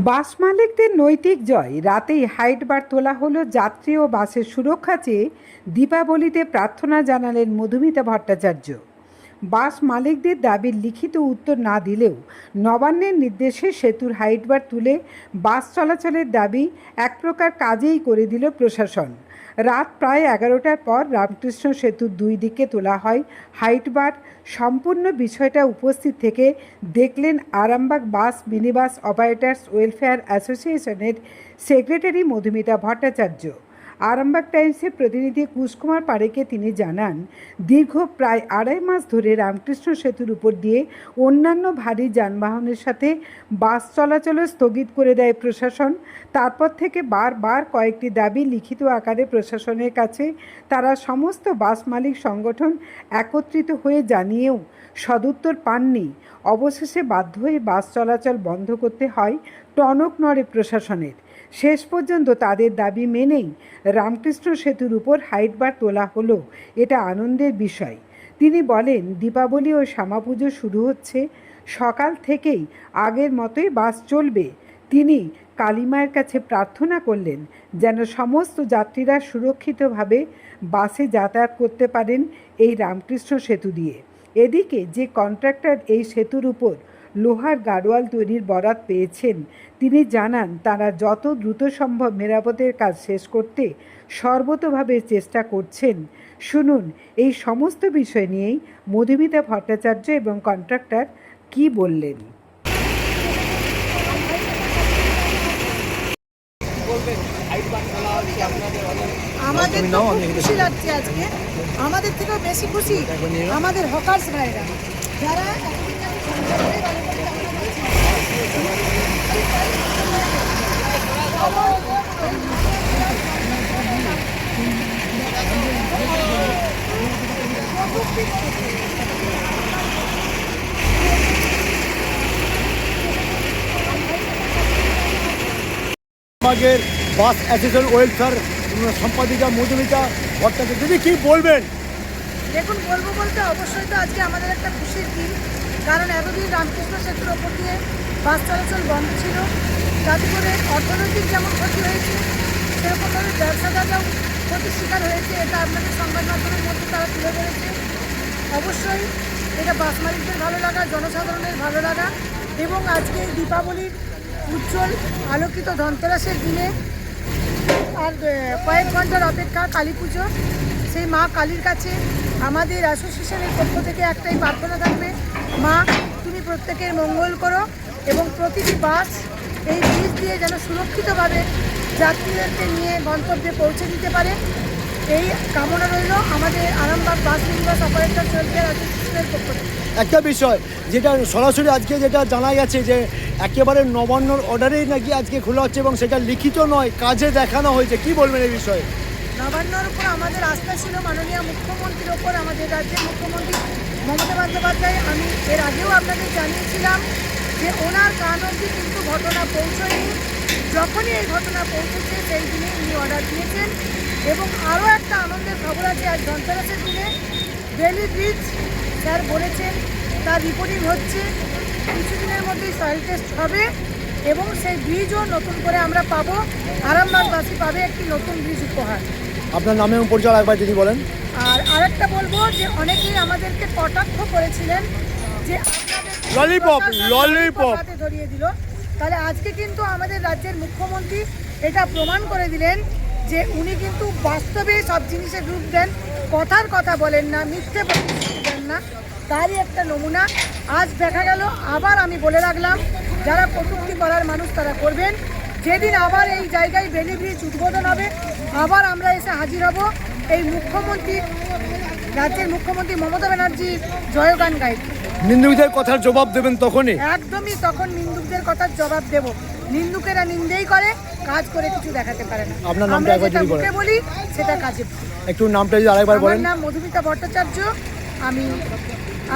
বাস মালিকদের নৈতিক জয়। রাতেই হাইট বার তোলা হলো যাত্রী ও বাসের সুরক্ষা চেয়ে দীপাবলিতে প্রার্থনা জানালেন মধুমিতা ভট্টাচার্য। বাস মালিকদের দাবির লিখিত উত্তর না দিলেও নবান্নের নির্দেশে সেতুর হাইটবার তুলে বাস চলাচলের দাবি এক প্রকার কাজেই করে দিল প্রশাসন। রাত প্রায় এগারোটার পর রামকৃষ্ণ সেতুর দুই দিকে তোলা হয়। হাইটবার সম্পূর্ণ বিষয়টা উপস্থিত থেকে দেখলেন Arambagh bus minibus operators welfare অ্যাসোসিয়েশনের সেক্রেটারি মধুমিতা ভট্টাচার্য। আরামবাগ টাইমসের প্রতিনিধি কুশকুমার পারেকে তিনি জানান, দীর্ঘ প্রায় আড়াই মাস ধরে রামকৃষ্ণ সেতুর উপর দিয়ে অন্যান্য ভারী যানবাহনের সাথে বাস চলাচলও স্থগিত করে দেয় প্রশাসন। তারপর থেকে বারবার কয়েকটি দাবি লিখিত আকারে প্রশাসনের কাছে। তারা সমস্ত বাস মালিক সংগঠন একত্রিত হয়ে জানিয়েও সদুত্তর পাননি। অবশেষে বাধ্য হয়ে বাস চলাচল বন্ধ করতে হয় টনক নড়ে প্রশাসনের। শেষ পর্যন্ত তাদের দাবি মেনেই রামকৃষ্ণ সেতুর উপর হাইটবার তোলা হলো। এটা আনন্দের বিষয়। তিনি বলেন, দীপাবলি ও শ্যামা পুজো শুরু হচ্ছে। সকাল থেকেই আগের মতোই বাস চলবে। তিনি কালিমায়ের কাছে প্রার্থনা করলেন যেন সমস্ত যাত্রীরা সুরক্ষিতভাবে বাসে যাতায়াত করতে পারেন এই রামকৃষ্ণ সেতু দিয়ে। এদিকে যে কন্ট্রাক্টর এই সেতুর উপর লোহার গাড়োয়াল তৈরির বরাত পেয়েছেন। তিনি জানান, তারা যত দ্রুত সম্ভব মেরামতের কাজ শেষ করতে সর্বতভাবে চেষ্টা করছেন। শুনুন, এই সমস্ত বিষয় নিয়েই মধুমিতা ভট্টাচার্য এবং কন্ট্রাক্টর কি বললেন? আমাদের খুশি লাগছে আজকে। আমাদের থেকেও বেশি খুশি আমাদের হকার্স ভাইরা। যারা আমাদের বাস অ্যাসোসিয়েশন ওয়েলফেয়ার সম্পাদিকা মধুমিতা ভট্টাচার্য দিদি কী বলবেন? দেখুন, বলব বলতে অবশ্যই তো আজকে আমাদের একটা খুশির দিন। কারণ এতদিন রামকৃষ্ণ সেতুর ওপর দিয়ে বাস চলাচল বন্ধ ছিল। যাতে করে অর্থনৈতিক যেমন ক্ষতি হয়েছে, সেরকমভাবে ব্যবসাদাররাও ক্ষতির শিকার হয়েছে, এটা আপনাদের সংবাদ মাধ্যমের মধ্যে তারা তুলে ধরেছে। অবশ্যই এটা বাস মালিকদের ভালো লাগা, জনসাধারণের ভালো লাগা এবং আজকে এই দীপাবলির উজ্জ্বল আলোকিত ধনতেরাসের দিনে আর কয়েক ঘণ্টার অপেক্ষা কালী পুজো। সেই মা কালীর কাছে আমাদের অ্যাসোসিয়েশনের পক্ষ থেকে একটাই প্রার্থনা থাকবে, মা, তুমি প্রত্যেকের মঙ্গল করো এবং প্রতিটি বাস এই ব্রিজ দিয়ে যেন সুরক্ষিতভাবে যাত্রীদেরকে নিয়ে গন্তব্যে পৌঁছে দিতে পারে। এই কামনা রইল আমাদের Arambagh bus minibus operator welfare অ্যাসোসিয়েশনের পক্ষ থেকে। একটা বিষয় যেটা সরাসরি আজকে যেটা জানা গেছে যে একেবারে নবান্নর অর্ডারেই নাকি আজকে খোলা হচ্ছে এবং সেটা লিখিত নয়, কাজে দেখানো হয়েছে। কি বলবেন এই বিষয়ে? নবান্নর উপর আমাদের আস্থা ছিল, মাননীয় মুখ্যমন্ত্রীর ওপর আমাদের রাজ্যের মুখ্যমন্ত্রী মমতা বন্দ্যোপাধ্যায়। আমি এর আগেও আপনাদের জানিয়েছিলাম যে ওনার কান অবধি কিন্তু ঘটনা পৌঁছয়নি। যখনই এই ঘটনা পৌঁছেছে, সেই দিনে উনি অর্ডার দিয়েছেন। এবং আরও একটা আনন্দের খবর আছে, আজ ধনতেরাসের দিনে বেলি ব্রিজ স্যার বলেছেন, তার রিপোর্টিং হচ্ছে কিছুদিনের মধ্যেই সয়েল টেস্ট হবে এবং সেই ব্রিজও নতুন করে আমরা পাবো। আরামবাগবাসী পাবে একটি নতুন ব্রিজ উপহার। আপনার নামে এবং পরিচয় একবার যদি বলেন। আর আরেকটা বলব যে অনেকেই আমাদেরকে কটাক্ষ করেছিলেন যে ললিপপ। হাতে ধরিয়ে দিল। তাহলে আজকে কিন্তু আমাদের রাজ্যের মুখ্যমন্ত্রী এটা প্রমাণ করে দিলেন যে উনি কিন্তু বাস্তবে সব জিনিসে রূপ দেন কথার কথা বলেন না মিথ্যে দেন না। তারই একটা নমুনা। আজ দেখা গেল আবার আমি বলে রাখলাম যারা কটূক্তি করার মানুষ তারা করবেন। যেদিন আবার এই জায়গায় বেলি ব্রিজ উদ্বোধন হবে। আবার আমরা এসে হাজির হব। এই মুখ্যমন্ত্রী রাজ্যের মুখ্যমন্ত্রী মমতা ব্যানার্জির জয়গান গাইতে। নিন্দুকদের কথার জবাব দেবেন তখনই। একদমই তখন নিন্দুকদের কথার জবাব দেব। নিন্দুকেরা নিন্দেই করে কাজ করে কিছু দেখাতে পারে না। আপনার নামটা একবার যদি বলেন। বলি সেটা কাজে একটু নামটা যদি আরেকবার বলেন। আমার নাম মধুমিতা ভট্টাচার্য। আমি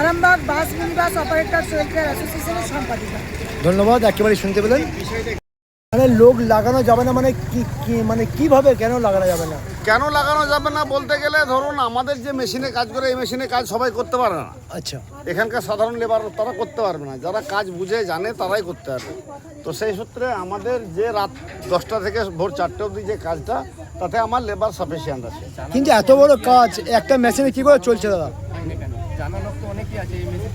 Arambagh bus minibus operator welfare অ্যাসোসিয়েশনের সম্পাদিকা। ধন্যবাদ একেবারে শুনতে পেলেন। মানে লোক লাগানো যাবে না মানে কি কি- মানে কীভাবে কেন লাগানো যাবে না? কেন লাগানো যাবে না বলতে গেলে ধরুন আমাদের যে মেশিনে কাজ করে এই মেশিনে কাজ সবাই করতে পারে না। আচ্ছা। এখানকার সাধারণ লেবার তারা করতে পারবে না। যারা কাজ বুঝে জানে তারাই করতে পারবে। তো সেই সূত্রে আমাদের যে রাত দশটা থেকে ভোর চারটে অবধি যে কাজটা তাতে আমার লেবার সাফিসিয়েন্ট আছে। কিন্তু এত বড় কাজ একটা মেশিনে কি করে চলছে দাদা? জানা লোক তো অনেকেই আছে এই মেশিন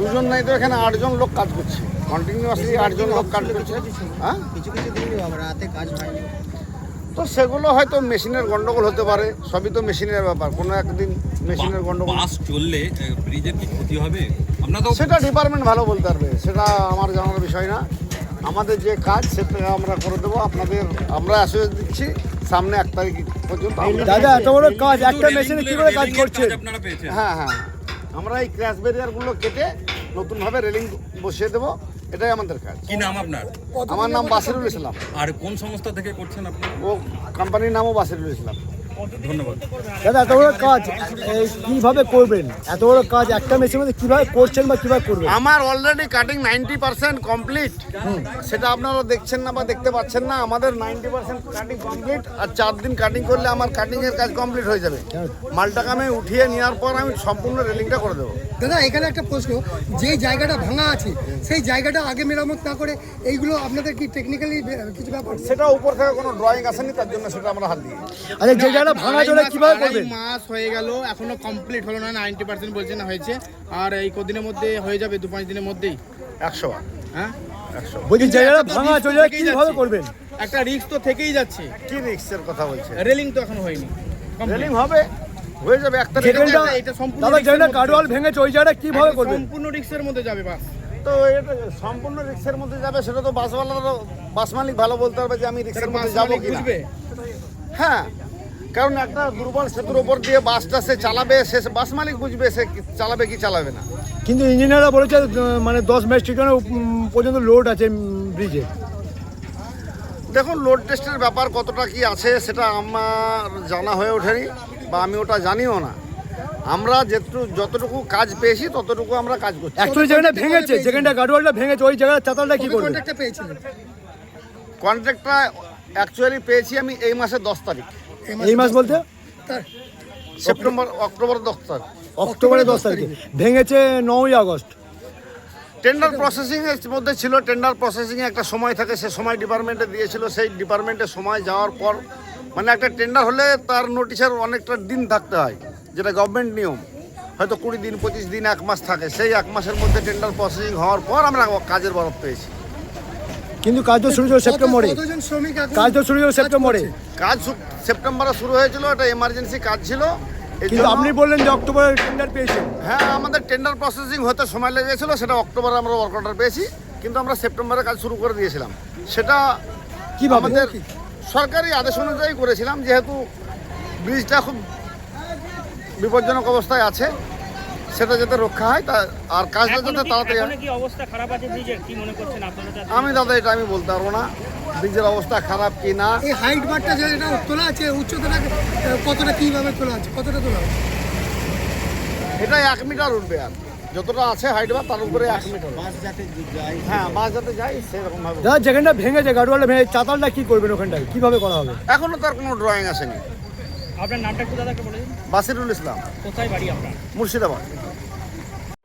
দুজন নাই তো এখানে আটজন লোক কাজ করছে। কন্টিনিউয়াসলি আটজন লোক কাজ করছে। হ্যাঁ? কিছু কিছু দিন রাতে কাজ হয়নি তো সেগুলো হয়তো মেশিনের গন্ডগোল হতে পারে সবই তো মেশিনের ব্যাপার। কোনো একদিন মেশিনের গন্ডগোল বাস চললে ব্রিজের কি ক্ষতি হবে? আপনার তো সেটা ডিপার্টমেন্ট ভালো বলতে পারবে সেটা আমার জানার বিষয় না। আমাদের যে কাজ সেটা আমরা করে দেবো আপনাদের আমরা অ্যাসোস দিচ্ছি সামনে এক তারিখ পর্যন্ত দাদা এত বড় কাজ একটা মেশিনে কি করে কাজ করছে হ্যাঁ হ্যাঁ। আমরা এই ক্র্যাশ ব্যারিয়ারগুলো কেটে নতুনভাবে রেলিং বসিয়ে দেবো এটাই আমাদের কাজ। কি নাম আপনার? আমার নাম বাসিরুল ইসলাম। আর কোন সংস্থা থেকে করছেন আপনি? ও কোম্পানির নামও বাসিরুল ইসলাম। ধন্যবাদ। দাদা এত বড় কাজ কীভাবে করবেন? এত বড় কাজ একটা মেশিনের মধ্যে কীভাবে করছেন বা কীভাবে করবেন? আমার already cutting ninety percent complete সেটা আপনারা দেখছেন না বা দেখতে পাচ্ছেন না। আমাদের নাইনটি পার্সেন্ট কাটিং কমপ্লিট আর চার দিন কাটিং করলে আমার কাটিং এর কাজ কমপ্লিট হয়ে যাবে। মালটাকে আমি উঠিয়ে নেওয়ার পর আমি সম্পূর্ণ রেলিংটা করে দেবো। দাদা এখানে একটা প্রশ্ন। যে জায়গাটা ভাঙা আছে সেই জায়গাটা আগে মেরামত না করে এইগুলো আপনাদের কি টেকনিক্যালি কিছু ব্যাপার সেটা উপর থেকে কোনো ড্রয়িং আসেনি তার জন্য সেটা আমরা হাত দিই। আচ্ছা যে জায়গাটা ভাঙা চলে কীভাবে করবেন মাস হয়ে গেল এখনও কমপ্লিট হলো না নাইনটি পার্সেন্ট বলছে না হয়েছে। আর এই কদিনের মধ্যে হয়ে যাবে দু পাঁচ দিনের মধ্যেই। একশো বার। হ্যাঁ? একশো বলছি জায়গাটা ভাঙা চলে কীভাবে করবেন? একটা রিস্ক তো থেকেই যাচ্ছে। কি রিক্সের কথা বলছে রেলিং তো এখনও হয়নি। রেলিং হবে হয়ে যাবে একটা এটা- এটা সম্পূর্ণ দাদা যেখানটা মধ্যে গাডওয়াল ওই জায়গাটা কীভাবে করবেন? সম্পূর্ণ রিস্কের মধ্যে যাবে বাস। তো এটা সম্পূর্ণ রিক্সের মধ্যে যাবে সেটা তো বাসওয়ালারও বাস মালিক ভালো বলতে পারবে যে আমি রিক্সের মধ্যে যাব কি হ্যাঁ কারণ একটা দুর্বল সেতুর উপর দিয়ে বাসটা সে চালাবে সে বাস মালিক বুঝবে সে চালাবে কি চালাবে না। কিন্তু ইঞ্জিনিয়াররা বলেছে মানে দশ মেট্রিক টন পর্যন্ত লোড আছে ব্রিজে দেখুন লোড টেস্টের ব্যাপার কতটা কি আছে সেটা আমার জানা হয়ে ওঠেনি বা আমি ওটা জানিও না। আমরা যেটুকু যতটুকু কাজ পেয়েছি ততটুকু আমরা কাজ করছি। অ্যাকচুয়ালি যেখানটা ভেঙেছে যেখানটা গাডওয়ালটা ভেঙেছে ওই জায়গায় চাতালটা কি করবেন কন্ট্রাক্টটা পেয়েছিলেন কন্ট্রাক্টটা অ্যাকচুয়ালি পেয়েছি আমি এই মাসের দশ তারিখ। এই মাস বলতে? তার সেপ্টেম্বর অক্টোবর দশ তারিখ। অক্টোবরের দশ তারিখে। ভেঙেছে নয়ই আগস্ট। টেন্ডার প্রসেসিং এর মধ্যে ছিল টেন্ডার প্রসেসিং এ একটা সময় থাকে সে সময় ডিপার্টমেন্টে দিয়েছিল সেই ডিপার্টমেন্টে সময় যাওয়ার পর মানে একটা টেন্ডার হলে তার নোটিশের অনেকটা দিন থাকতে হয় যেটা গভর্নমেন্ট নিয়ম। হয়তো কুড়ি দিন পঁচিশ দিন এক মাস থাকে। সেই এক মাসের মধ্যে টেন্ডার প্রসেসিং হওয়ার পর আমরা কাজের বরফ পেয়েছি। কিন্তু কাজ তো শুরু হলো সেপ্টেম্বরে। কাজ তো শুরু হলো সেপ্টেম্বরে। কাজ সেপ্টেম্বরে শুরু হয়েছিল এটা এমার্জেন্সি কাজ ছিল। কিন্তু আপনি বললেন যে অক্টোবরে টেন্ডার পেয়েছেন। হ্যাঁ আমাদের টেন্ডার প্রসেসিং হতে সময় লেগেছিল সেটা অক্টোবরে আমরা ওয়ার্ক অর্ডার পেয়েছি কিন্তু আমরা সেপ্টেম্বরে কাজ শুরু করে দিয়েছিলাম। সেটা কীভাবে? আমাদের সরকারি আদেশ অনুযায়ী করেছিলাম যেহেতু ব্রিজটা খুব বিপজ্জনক অবস্থায় আছে সেটা যাতে রক্ষা হয় তা আর কাজটা যাতে তাড়াতাড়ি হয়। কি অবস্থা খারাপ আছে ব্রিজের? কি মনে করছেন আপনারা আমি দাদা এটা আমি বলতে পারব না। ব্রিজের অবস্থা খারাপ কি না? এই হাইট বারটা যে এটা তোলা আছে উচ্চতাটা কতটা কীভাবে তোলা আছে কতটা তোলা এটা এক মিটার উঠবে আর যতটা আছে হাইট বা তার উপরে এক মিটার বাস যাতে যায় হ্যাঁ বাস যাতে যায় সেরকম ভাবে। দাদা যেখানটা ভেঙেছে গাডওয়ালটা ভেঙে চাতালটা কি করবেন ওখানটায়? কীভাবে করা হবে? এখনও তার কোনো ড্রয়িং আসেনি। আপনার নামটা একটু দাদাকে বলে দিন। বাসিরুল ইসলাম। কোথায় বাড়ি আপনার? মুর্শিদাবাদ।